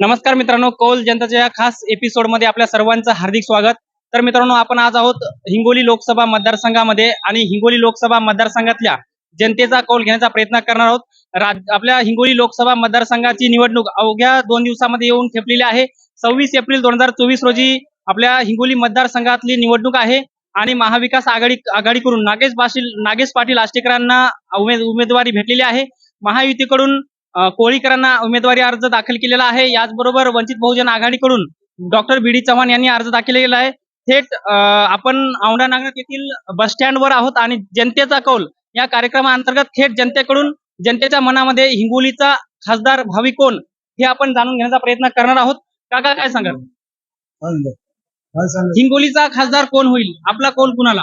नमस्कार मित्रांनो कौल जनताच्या खास एपिसोडमध्ये आपल्या सर्वांचं हार्दिक स्वागत. तर मित्रांनो आपण आज आहोत हिंगोली लोकसभा मतदारसंघामध्ये आणि हिंगोली लोकसभा मतदारसंघातल्या जनतेचा कौल घेण्याचा प्रयत्न करणार आहोत. आपल्या हिंगोली लोकसभा मतदारसंघाची निवडणूक अवघ्या दोन दिवसामध्ये येऊन ठेपलेली आहे. सव्वीस एप्रिल दोन हजार चोवीस रोजी आपल्या हिंगोली मतदारसंघातली निवडणूक आहे आणि महाविकास आघाडी आघाडीकडून नागेश पाटील नागेश पाटील आष्टेकरांना उमेदवारी भेटलेली आहे. महायुतीकडून कोळीकरांना उमेदवारी अर्ज दाखल केलेला आहे. याचबरोबर वंचित बहुजन आघाडीकडून डॉक्टर बी डी चव्हाण यांनी अर्ज दाखल केलेला आहे. थेट आपण औंढा नागनाथ येथील बस स्टँडवर आहोत आणि जनतेचा कौल या कार्यक्रमाअंतर्गत थेट जनतेकडून जनतेच्या मनामध्ये हिंगोलीचा खासदार भावी कोण हे आपण जाणून घेण्याचा प्रयत्न करणार आहोत. काका काय सांगाल? हिंगोलीचा खासदार कोण होईल? आपला कौल कुणाला?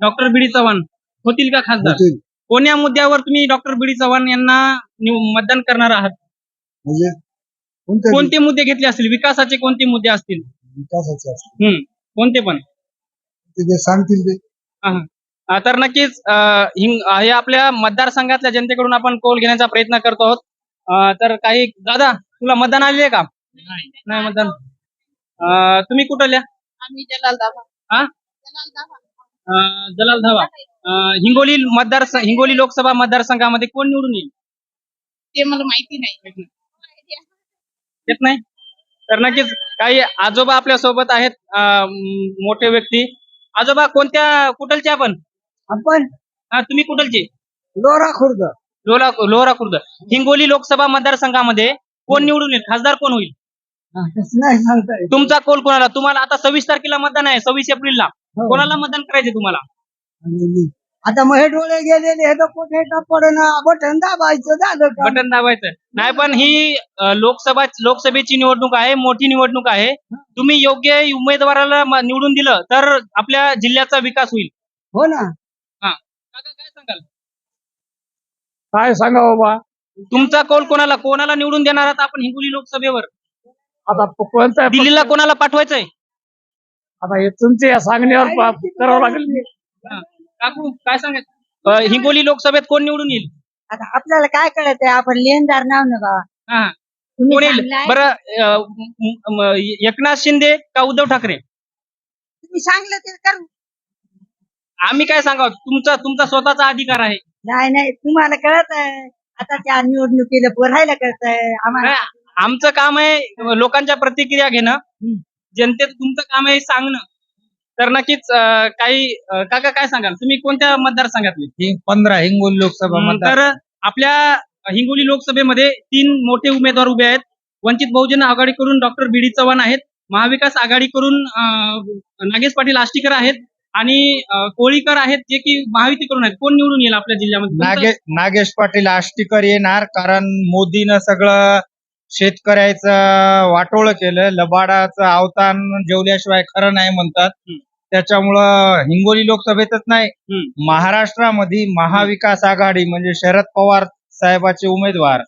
Doctor B D Chavan. होतील का खासदार? कोण्या मुद्द्यावर तुम्ही डॉक्टर बी डी चव्हाण यांना मतदान करणार आहात? म्हणजे कोणते कोणते मुद्दे घेतले असतील? विकासाचे कोणते मुद्दे असतील? विकासाचे असतील. हम्म. कोणते पण? ते जे सांगतील ते. अं, तर नक्कीच अं, हिंग अं, हे आपल्या मतदारसंघातल्या जनतेकडून आपण कौल घेण्याचा प्रयत्न करतो आहोत. अं, तर काही दादा तुला मतदान आले आहे का? नाही मतदान. अं, तुम्ही कुठल्या आम्ही जलाल हा? जलाल दाबा अं, जलाल धावा हिंगोली मतदार हिंगोली लोकसभा मतदारसंघामध्ये कोण निवडून येईल? ते मला माहिती नाही. येत नाही? तर नक्कीच काही आजोबा आपल्यासोबत आहेत. मोठे व्यक्ती. आजोबा कोणत्या कुठलचे आपण? आपण? हा, तुम्ही कुठलचे? लोरा खुर्द. लोरा लोहरा खुर्द. हिंगोली लोकसभा मतदारसंघामध्ये कोण निवडून येईल? खासदार कोण होईल? नाही सांगता येत. तुमचा कोल कोणाला? तुम्हाला आता सव्वीस तारखेला मतदान आहे सव्वीस एप्रिलला. हो. कोणाला मतदान करायचे तुम्हाला? आता मग हे डोळे गेलेले हे तर कुठे पडना बटन दाबायचं झालं का? बटन दाबायचं. नाही पण ही अं, लोकसभा लोकसभेची निवडणूक आहे मोठी निवडणूक आहे. तुम्ही योग्य उमेदवाराला म- निवडून दिलं तर आपल्या जिल्ह्याचा विकास होईल. हो ना. हा. काका काय सांगाल? काय सांगा बाबा? तुमचा कौल कोणाला? कोणाला निवडून देणार आहात आपण हिंगोली लोकसभेवर? आता कोणता दिल्लीला कोणाला पाठवायचंय? आता हे तुमच्या सांगण्यावर करावं लागेल. हा. काकू काय सांगायचं? अं, हिंगोली लोकसभेत कोण निवडून येईल? आता आपल्याला काय कळत आहे आपण लेनदार नाव ना बाबा. हा. तुम्ही कोण येईल? सांगलाय, बरं अं, म- म- एकनाथ शिंदे का उद्धव ठाकरे? तुम्ही सांगलं ते करू. आम्ही काय सांगावं? तुमचा तुमचा स्वतःचा अधिकार आहे. नाही नाही तुम्हाला कळत आहे आता त्या निवडणुकीला पोरायला कळत आहे आम्हाला नाही, आमचं काम आहे लोकांच्या प्रतिक्रिया घेणं. हम्म. जनतेत तुमचं काम आहे सांगणं. तर नक्कीच अं, काही अं, काका काय सांगाल? तुम्ही कोणत्या मतदारसंघातले पंधरा हिंगोली लोकसभा हम्म, तर आपल्या हिंगोली लोकसभेमध्ये तीन मोठे उमेदवार उभे आहेत. वंचित बहुजन आघाडीकडून डॉक्टर बी डी चव्हाण आहेत. महाविकास आघाडीकडून अं, नागेश पाटील आष्टीकर आहेत. आणि अं, कोळीकर आहेत जे की महायुतीकडून आहेत. कोण निवडून येईल आपल्या जिल्ह्यामध्ये? नागे नागेश पाटील आष्टीकर येणार कारण मोदीनं सगळं शेतकऱ्याचं वाटोळ केलं लबाडाचं अवतान जेवल्याशिवाय खरं नाही म्हणतात. त्याच्यामुळं हिंगोली लोकसभेतच नाही. महाराष्ट्रामध्ये महाविकास आघाडी म्हणजे शरद पवार साहेबाचे उमेदवार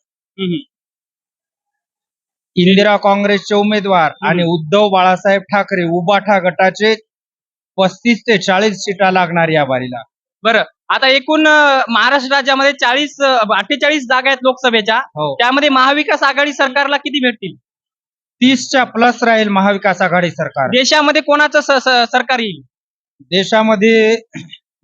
इंदिरा काँग्रेसचे उमेदवार आणि उद्धव बाळासाहेब ठाकरे उबाठा गटाचे पस्तीस ते चाळीस सीटा लागणार या बारीला. बरं. आता एकूण महाराष्ट्र राज्यामध्ये चाळीस अठ्ठेचाळीस जागा आहेत लोकसभेच्या. हो. त्यामध्ये महाविकास आघाडी सरकारला किती भेटतील? तीसच्या प्लस राहील महाविकास आघाडी सरकार. देशामध्ये कोणाचं स- स- सरकार येईल? देशामध्ये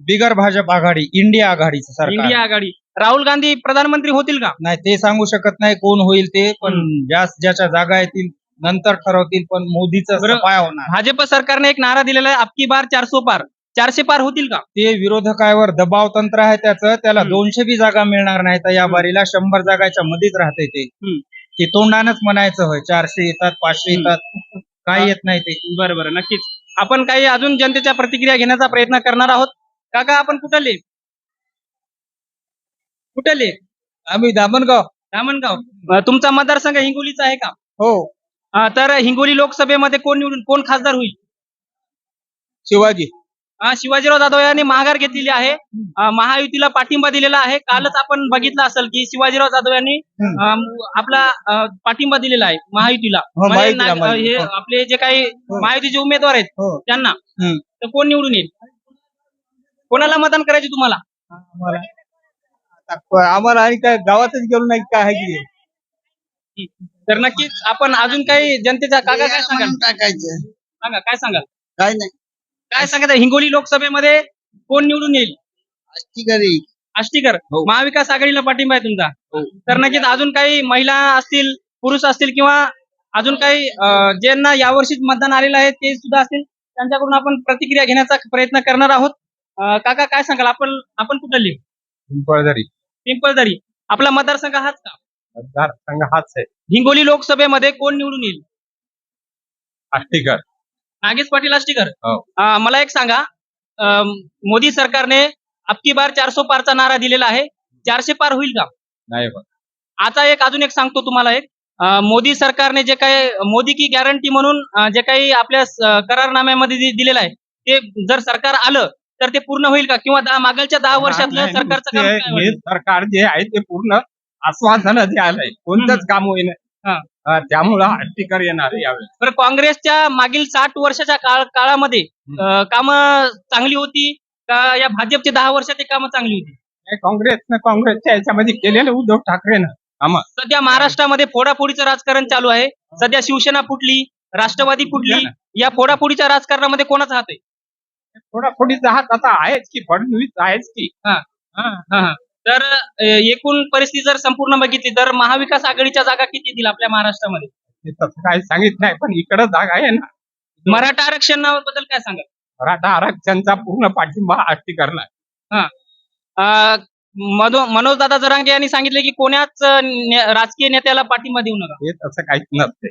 बिगर भाजप आघाडी इंडिया आघाडीचं सरकार. इंडिया आघाडी. राहुल गांधी प्रधानमंत्री होतील का? नाही ते सांगू शकत नाही कोण होईल ते पण जास्त ज्याच्या जागा येतील नंतर ठरवतील पण मोदीचं बरं. पाय होणार. भाजप सरकारने एक नारा दिलेला आहे अबकी बार चारसो पार. चारशे पार होतील का? ते विरोधकावर दबाव तंत्र आहे त्याचं. त्याला. दोनशे बी जागा मिळणार नाही तर या. बारीला शंभर जागाच्या मध्येच राहते ते. तोंडानच म्हणायचं होय. चारशे येतात पाचशे. येतात. काही येत नाही ते. बरं बरं नक्कीच. आपण काही अजून जनतेच्या प्रतिक्रिया घेण्याचा प्रयत्न करणार आहोत? काका आपण कुठले कुठले आम्ही दामणगाव. धामणगाव अं, तुमचा मतदारसंघ हिंगोलीचा आहे का? हो. अं, तर हिंगोली लोकसभेमध्ये कोण निवडून कोण खासदार होईल? शिवाजी. शिवाजीराव जाधव यांनी माघार घेतलेली आहे. महायुतीला पाठिंबा दिलेला आहे. कालच आपण बघितलं असेल की शिवाजीराव जाधव यांनी आपला पाठिंबा दिलेला आहे महायुतीला. हो, म्हणजे. हे हो. आपले जे काही महायुतीचे उमेदवार आहेत हो. त्यांना. तर कोण निवडून येईल? कोणाला मतदान करायचे तुम्हाला? आम्हाला. आणि काय गावातच गेलो नाही काय आहे की तर नक्कीच आपण अजून काही जनतेचा काका काय सांगाल? काय सांगाल? काय नाही. काय सांगत आहे? हिंगोली लोकसभेमध्ये कोण निवडून येईल? घरी आष्टीकर. हो. महाविकास आघाडीला पाठिंबा आहे तुमचा? तर नक्कीच अजून काही महिला असतील पुरुष असतील किंवा अजून काही अं, ज्यांना यावर्षी मतदान आलेलं आहे ते सुद्धा असतील त्यांच्याकडून आपण प्रतिक्रिया घेण्याचा प्रयत्न करणार आहोत. अं, काका काय सांगाल? आपण आपण कुठली पिंपळदरी. पिंपळदरी. आपला मतदारसंघ हाच का? मतदारसंघ हाच आहे. हिंगोली लोकसभेमध्ये कोण निवडून येईल? आष्टीकर. नागेश पाटील आष्टीकर. हो. मला एक सांगा. मोदी सरकारने अबकी बार चारसो पारचा नारा दिलेला आहे. चारशे पार होईल का? नाही. आता एक अजून एक सांगतो तुम्हाला एक. मोदी सरकारने जे काही मोदी की गॅरंटी म्हणून जे काही आपल्या करारनाम्यामध्ये दिलेलं आहे ते जर सरकार आलं तर ते पूर्ण होईल का? किंवा दहा मागलच्या दहा वर्षातलं नाही, सरकारचं होईल? सरकार जे आहे ते पूर्ण आश्वासन जे आलंय. कोणतंच काम होईन. हा. हा, त्यामुळं आष्टीकर येणार यावेळेस. बरं काँग्रेसच्या मागील साठ वर्षाच्या काळ काळामध्ये काम चांगली होती का या भाजपच्या दहा वर्षात कामं चांगली होती? हे काँग्रेसनं काँग्रेसच्या याच्यामध्ये केलेलं उद्धव ठाकरेनं सध्या महाराष्ट्रामध्ये फोडाफोडीचं राजकारण चालू आहे. सध्या शिवसेना फुटली राष्ट्रवादी फुटली. या फोडाफोडीच्या राजकारणामध्ये कोणाचा हात आहे? थोडा थोडीचा हात आता आहेच की फडणवीस आहेच की. हा, हा. तर एकूण परिस्थिती जर संपूर्ण बघितली तर महाविकास आघाडीच्या जागा किती येतील आपल्या महाराष्ट्रामध्ये? ते तसं काही सांगित नाही पण इकडं जागा आहे ना. मराठा आरक्षणाबद्दल काय सांगा मराठा आरक्षणचा पूर्ण पाठिंबा आष्टीकरला मनोज दादा जरांगे यांनी सांगितले की कोण्याच ने- राजकीय नेत्याला पाठिंबा देऊ नका. हे तसं काहीच नसते.